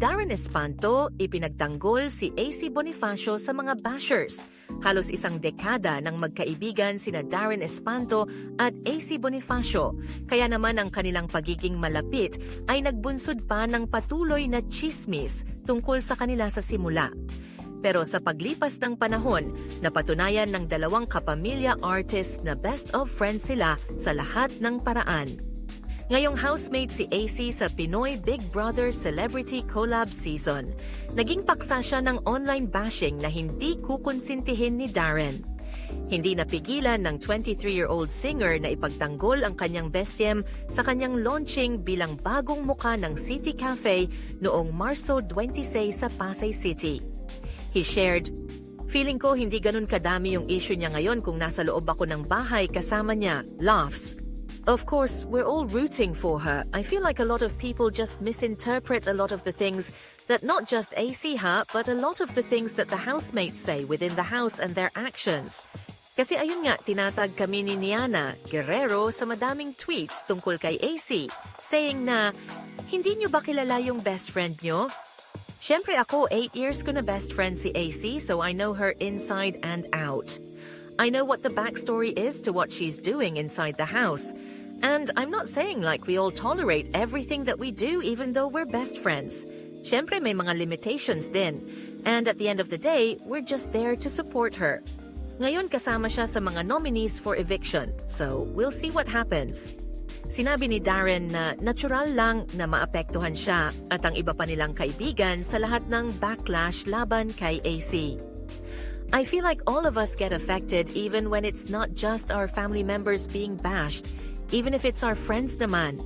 Darren Espanto, ipinagtanggol si AC Bonifacio sa mga bashers. Halos isang dekada ng magkaibigan sina Darren Espanto at AC Bonifacio, kaya naman ang kanilang pagiging malapit ay nagbunsod pa ng patuloy na chismis tungkol sa kanila sa simula. Pero sa paglipas ng panahon, napatunayan ng dalawang kapamilya artists na best of friends sila sa lahat ng paraan. Ngayong housemate si AC sa Pinoy Big Brother Celebrity Collab Season, naging paksa siya ng online bashing na hindi kukonsintihin ni Darren. Hindi napigilan ng 23-year-old singer na ipagtanggol ang kanyang bestiem sa kanyang launching bilang bagong muka ng City Cafe noong Marso 26 sa Pasay City. He shared, Feeling ko hindi ganun kadami yung issue niya ngayon kung nasa loob ako ng bahay kasama niya, laughs. Of course, we're all rooting for her. I feel like a lot of people just misinterpret a lot of the things that not just AC ha, but a lot of the things that the housemates say within the house and their actions. Kasi ayun nga, tinatag kami ni Niana Guerrero sa madaming tweets tungkol kay AC, saying na, hindi niyo ba kilala yung best friend niyo? Siyempre ako, 8 years ko na best friend si AC, so I know her inside and out. I know what the backstory is to what she's doing inside the house. And I'm not saying like we all tolerate everything that we do even though we're best friends. Siyempre may mga limitations din. And at the end of the day, we're just there to support her. Ngayon kasama siya sa mga nominees for eviction, so we'll see what happens. Sinabi ni Darren na natural lang na maapektuhan siya at ang iba pa nilang kaibigan sa lahat ng backlash laban kay AC. I feel like all of us get affected even when it's not just our family members being bashed, even if it's our friends naman.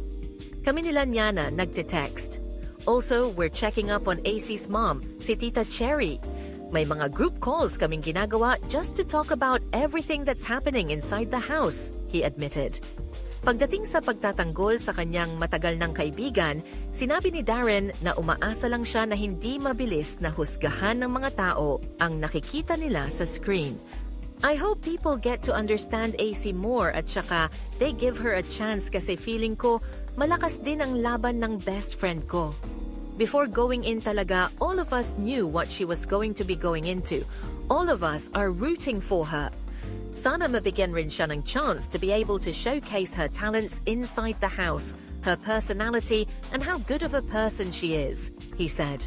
Kami nila Nyana nagte-text. Also, we're checking up on AC's mom, si Tita Cherry. May mga group calls kaming ginagawa just to talk about everything that's happening inside the house, he admitted. Pagdating sa pagtatanggol sa kanyang matagal ng kaibigan, sinabi ni Darren na umaasa lang siya na hindi mabilis na husgahan ng mga tao ang nakikita nila sa screen. I hope people get to understand AC more at saka they give her a chance kasi feeling ko malakas din ang laban ng best friend ko. Before going in talaga, all of us knew what she was going to be going into. All of us are rooting for her. Sana mabigyan rin siya ng chance to be able to showcase her talents inside the house, her personality, and how good of a person she is, he said.